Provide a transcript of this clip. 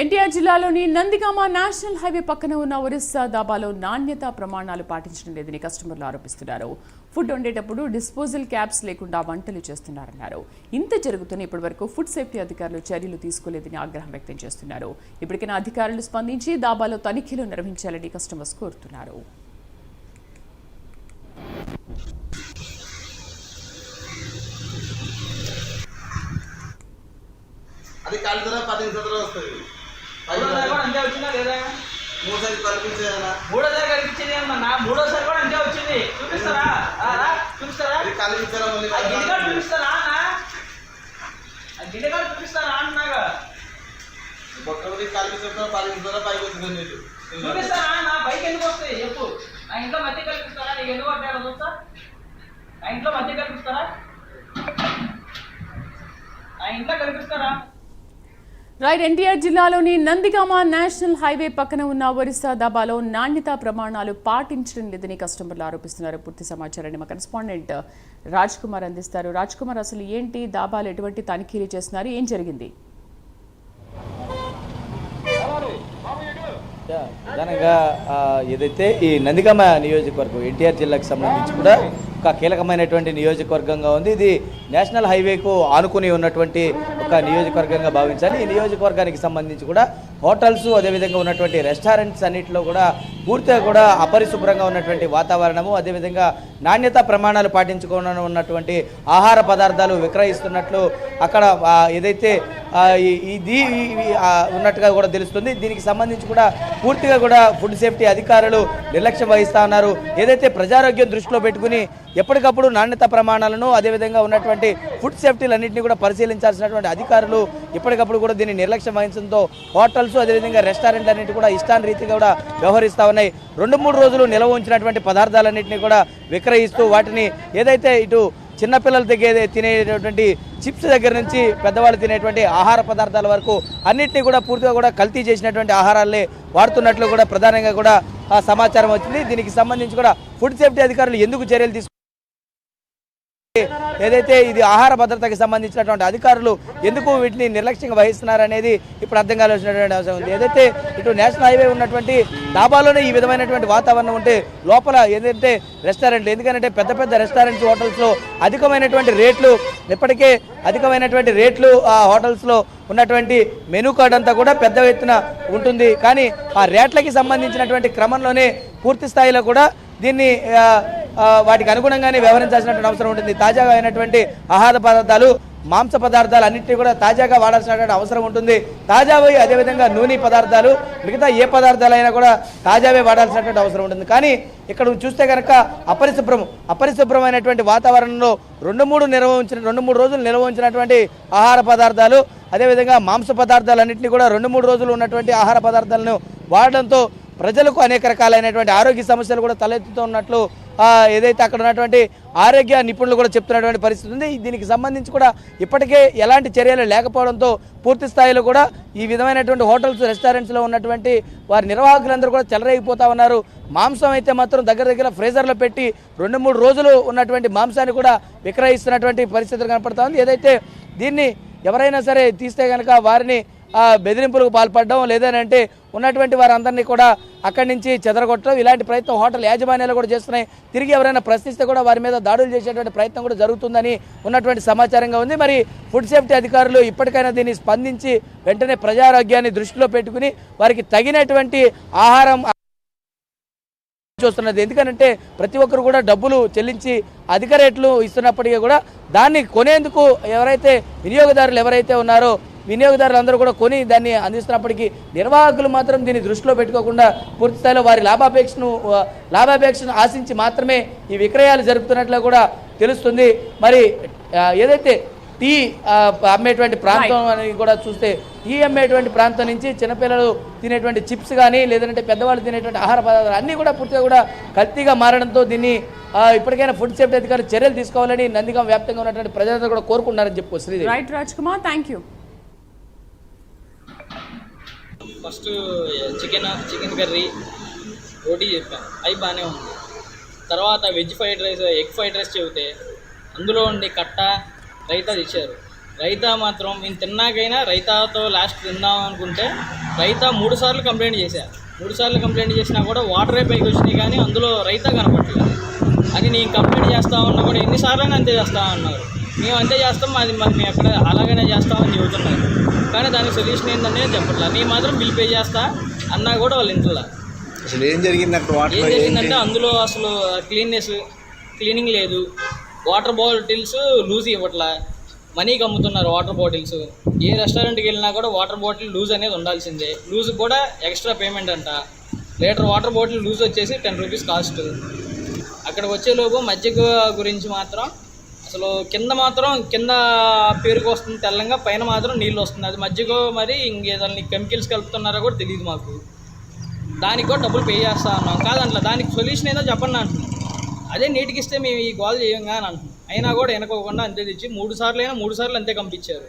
ఎన్టీఆర్ జిల్లాలోని Nandigama national highway పక్కన ఉన్న ఒరిస్సా దాబాలో నాణ్యత ప్రమాణాలు పాటించడం లేదని కస్టమర్లు ఆరోపిస్తున్నారు. ఫుడ్ వండేటప్పుడు డిస్పోజల్ క్యాప్స్ లేకుండా వంటలు చేస్తున్నారన్నారు. ఇంత జరుగుతున్న ఇప్పటి వరకు ఫుడ్ సేఫ్టీ అధికారులు చర్యలు తీసుకోలేదని ఆగ్రహం వ్యక్తం చేస్తున్నారు. ఇప్పటికైనా అధికారులు స్పందించి దాబాలో తనిఖీలు నిర్వహించాలని కస్టమర్స్ కోరుతున్నారు. అది కాలుతున్నా పదిహేను సంవత్సరాలు వస్తుంది. మూడోసారి కూడా అంతే వచ్చిందా లేదా? మూడుసారి కల్పించేయాలా మూడోసారి కనిపించింది ఏమన్నా? మూడోసారి కూడా అంతే వచ్చింది. చూపిస్తారా? చూపిస్తారా? ఆ గిన్నెకాడు చూపిస్తారా అన్న? ఆ గిన్నెకాడు చూపిస్తారా బొక్కలది కల్పించడం పదిహేను సంవత్సరాలు పైకి నీకు చూపిస్తారా నా బైక్ ఎందుకు వస్తాయి? చెప్పు. నా ఇంట్లో మధ్య కల్పిస్తారా? నీకు ఎందుకు పట్టాడో చూస్తా. నా ఇంట్లో మధ్య కల్పిస్తారా? నా ఇంట్లో కల్పిస్తారా? రైట్ ఎన్టీఆర్ జిల్లాలోని నందిగామ నేషనల్ హైవే పక్కన ఉన్న ఒరిస్సా దాబాలో నాణ్యతా ప్రమాణాలు పాటించడం లేదని కస్టమర్లు ఆరోపిస్తున్నారు. పూర్తి సమాచారాన్ని మా కరెస్పాండెంట్ రాజ్ కుమార్ అందిస్తారు. రాజ్ కుమార్ అసలు ఏంటి? దాబాలు ఎటువంటి తనిఖీలు చేస్తున్నారు? ఏం జరిగింది? ప్రధానంగా ఏదైతే ఈ నందిగామ నియోజకవర్గం ఎన్టీఆర్ జిల్లాకు సంబంధించి కూడా ఒక కీలకమైనటువంటి నియోజకవర్గంగా ఉంది. ఇది నేషనల్ హైవేకు ఆనుకుని ఉన్నటువంటి ఒక నియోజకవర్గంగా భావించాలి. ఈ నియోజకవర్గానికి సంబంధించి కూడా హోటల్స్ అదేవిధంగా ఉన్నటువంటి రెస్టారెంట్స్ అన్నింటిలో కూడా పూర్తిగా కూడా అపరిశుభ్రంగా ఉన్నటువంటి వాతావరణము అదేవిధంగా నాణ్యత ప్రమాణాలు పాటించుకోవడం ఉన్నటువంటి ఆహార పదార్థాలు విక్రయిస్తున్నట్లు అక్కడ ఏదైతే ఇది ఉన్నట్టుగా కూడా తెలుస్తుంది. దీనికి సంబంధించి కూడా పూర్తిగా కూడా ఫుడ్ సేఫ్టీ అధికారులు నిర్లక్ష్యం వహిస్తా ఉన్నారు. ఏదైతే ప్రజారోగ్యం దృష్టిలో పెట్టుకుని ఎప్పటికప్పుడు నాణ్యత ప్రమాణాలను అదేవిధంగా ఉన్నటువంటి ఫుడ్ సేఫ్టీలన్నింటినీ కూడా పరిశీలించాల్సినటువంటి అధికారులు ఎప్పటికప్పుడు కూడా దీన్ని నిర్లక్ష్యం వహించడంతో హోటల్స్ అదేవిధంగా రెస్టారెంట్లు అన్నింటి కూడా ఇష్టాన్ రీతిగా కూడా వ్యవహరిస్తూ ఉన్నాయి. రెండు మూడు రోజులు నిల్వ ఉంచినటువంటి పదార్థాలన్నింటినీ కూడా విక్రయిస్తూ వాటిని ఏదైతే ఇటు చిన్నపిల్లల దగ్గర తినేటటువంటి చిప్స్ దగ్గర నుంచి పెద్దవాళ్ళు తినేటువంటి ఆహార పదార్థాల వరకు అన్నింటినీ కూడా పూర్తిగా కూడా కల్తీ చేసినటువంటి ఆహారాలే వాడుతున్నట్లు కూడా ప్రధానంగా కూడా సమాచారం వచ్చింది. దీనికి సంబంధించి కూడా ఫుడ్ సేఫ్టీ అధికారులు ఎందుకు చర్యలు తీసుకు ఏదైతే ఇది ఆహార భద్రతకి సంబంధించినటువంటి అధికారులు ఎందుకు వీటిని నిర్లక్ష్యంగా వహిస్తున్నారనేది ఇప్పుడు అర్థం కావాల్సినటువంటి అవసరం ఉంది. ఏదైతే ఇటు నేషనల్ హైవే ఉన్నటువంటి డాబాలోనే ఈ విధమైనటువంటి వాతావరణం ఉంటే లోపల ఏదైతే రెస్టారెంట్లు ఎందుకంటే పెద్ద పెద్ద రెస్టారెంట్స్ హోటల్స్లో అధికమైనటువంటి రేట్లు ఇప్పటికే అధికమైనటువంటి రేట్లు ఆ హోటల్స్లో ఉన్నటువంటి మెనూ కార్డ్ అంతా కూడా పెద్ద ఎత్తున ఉంటుంది. కానీ ఆ రేట్లకి సంబంధించినటువంటి క్రమంలోనే పూర్తి స్థాయిలో కూడా దీన్ని వాటికి అనుగుణంగానే వ్యవహరించాల్సినటువంటి అవసరం ఉంటుంది. తాజాగా అయినటువంటి ఆహార పదార్థాలు మాంస పదార్థాలు అన్నింటినీ కూడా తాజాగా వాడాల్సినటువంటి అవసరం ఉంటుంది. తాజావి అదేవిధంగా నూనె పదార్థాలు మిగతా ఏ పదార్థాలైనా కూడా తాజావే వాడాల్సినటువంటి అవసరం ఉంటుంది. కానీ ఇక్కడ చూస్తే కనుక అపరిశుభ్రం అపరిశుభ్రమైనటువంటి వాతావరణంలో రెండు మూడు నిల్వ ఉంచిన రెండు మూడు రోజులు నిల్వ ఉంచినటువంటి ఆహార పదార్థాలు అదేవిధంగా మాంస పదార్థాలన్నింటినీ కూడా రెండు మూడు రోజులు ఉన్నటువంటి ఆహార పదార్థాలను వాడడంతో ప్రజలకు అనేక రకాలైనటువంటి ఆరోగ్య సమస్యలు కూడా తలెత్తుతూ ఉన్నట్లు ఏదైతే అక్కడ ఉన్నటువంటి ఆరోగ్య నిపుణులు కూడా చెప్తున్నటువంటి పరిస్థితి ఉంది. దీనికి సంబంధించి కూడా ఇప్పటికే ఎలాంటి చర్యలు లేకపోవడంతో పూర్తి స్థాయిలో కూడా ఈ విధమైనటువంటి హోటల్స్ రెస్టారెంట్స్లో ఉన్నటువంటి వారి నిర్వాహకులందరూ కూడా చెలరేగిపోతా ఉన్నారు. మాంసం అయితే మాత్రం దగ్గర దగ్గర ఫ్రీజర్లో పెట్టి రెండు మూడు రోజులు ఉన్నటువంటి మాంసాన్ని కూడా విక్రయిస్తున్నటువంటి పరిస్థితులు కనపడతా ఉంది. ఏదైతే దీన్ని ఎవరైనా సరే తీస్తే కనుక వారిని బెదిరింపులకు పాల్పడడం లేదనంటే ఉన్నటువంటి వారందరినీ కూడా అక్కడి నుంచి చెదరగొట్టడం. ఇలాంటి ప్రయత్నం హోటల్ యాజమాన్యాలు కూడా చేస్తున్నాయి. తిరిగి ఎవరైనా ప్రశ్నిస్తే కూడా వారి మీద దాడులు చేసేటువంటి ప్రయత్నం కూడా జరుగుతుందని ఉన్నటువంటి సమాచారంగా ఉంది. మరి ఫుడ్ సేఫ్టీ అధికారులు ఇప్పటికైనా దీన్ని స్పందించి వెంటనే ప్రజారోగ్యాన్ని దృష్టిలో పెట్టుకుని వారికి తగినటువంటి ఆహారం చూస్తున్నది. ఎందుకంటే ప్రతి ఒక్కరు కూడా డబ్బులు చెల్లించి అధిక రేట్లు ఇస్తున్నప్పటికీ కూడా దాన్ని కొనేందుకు ఎవరైతే వినియోగదారులు ఎవరైతే ఉన్నారో వినియోగదారులు అందరూ కూడా కొని దాన్ని అందిస్తున్నప్పటికీ నిర్వాహకులు మాత్రం దీన్ని దృష్టిలో పెట్టుకోకుండా పూర్తి స్థాయిలో వారి లాభాపేక్షను లాభాపేక్షను ఆశించి మాత్రమే ఈ విక్రయాలు జరుపుతున్నట్లు కూడా తెలుస్తుంది. మరి ఏదైతే టీ అమ్మేటువంటి ప్రాంతం అని కూడా చూస్తే టీ అమ్మేటువంటి ప్రాంతం నుంచి చిన్నపిల్లలు తినేటువంటి చిప్స్ కానీ లేదంటే పెద్దవాళ్ళు తినేటువంటి ఆహార పదార్థాలు అన్నీ కూడా పూర్తిగా కూడా కల్తీగా మారడంతో దీన్ని ఇప్పటికైనా ఫుడ్ సేఫ్టీ అధికారులు చర్యలు తీసుకోవాలని నందిగాం వ్యాప్తంగా ఉన్నటువంటి ప్రజలందరూ కూడా కోరుకుంటున్నారని చెప్పుకో Sridevi right Raj Kumar thank you first chicken chicken curry roti చెప్పాను అవి బాగానే ఉంది. తర్వాత veg fried rice egg fried rice చెబితే అందులో ఉండి కట్ట రైతా తెచ్చారు. రైతా మాత్రం మేము తిన్నాకైనా రైతాతో లాస్ట్ తిందాం అనుకుంటే రైతా మూడు సార్లు కంప్లైంట్ చేశారు మూడు సార్లు కంప్లైంట్ చేసినా కూడా వాటరే పైకి వచ్చినాయి కానీ అందులో రైతా కనపడలేదు అని నేను కంప్లైంట్ చేస్తా ఉన్నా కూడా ఎన్నిసార్లు అంతే చేస్తా అన్నారు మేము అంతే చేస్తాం అది మరి మేము ఎక్కడ అలాగనే చేస్తామని చెబుతున్నారు కానీ దానికి సొల్యూషన్ ఏంటనే చెప్పట్లేదు నేను మాత్రం బిల్ పే చేస్తా అన్నా కూడా వాళ్ళు ఇంట్లో అసలు ఏం జరిగింది అక్కడ? ఏం వాటర్ జరిగిందంటే అందులో అసలు క్లీన్నెస్ క్లీనింగ్ లేదు. వాటర్ బాటిల్స్ లూజ్ ఇవ్వట్లా. మనీకి అమ్ముతున్నారు వాటర్ బాటిల్స్ ఏ రెస్టారెంట్కి వెళ్ళినా కూడా వాటర్ బాటిల్ లూజ్ అనేది ఉండాల్సిందే. లూజ్ కూడా ఎక్స్ట్రా పేమెంట్ అంట. లీటర్ వాటర్ బాటిల్ లూజ్ వచ్చేసి టెన్ రూపీస్ కాస్ట్ అక్కడ వచ్చేలోపు మజ్జిగ గురించి మాత్రం అసలు కింద మాత్రం కింద పేరుకు వస్తుంది తెల్లంగా పైన మాత్రం నీళ్ళు వస్తుంది. అది మధ్యలో మరి ఇంకేదాన్ని కెమికల్స్ కలుపుతున్నారో కూడా తెలియదు మాకు. దానికి కూడా డబ్బులు పే చేస్తా అన్నాం. కాదంట్లా దానికి సొల్యూషన్ ఏదో చెప్పండి అంటున్నాం. అదే నీటికి ఇస్తే మేము ఈ గోల్ చేయంగా అని అంటున్నాం. అయినా కూడా వెనకోకుండా అంతే తెచ్చి మూడు సార్లు అయినా మూడు సార్లు అంతే పంపించారు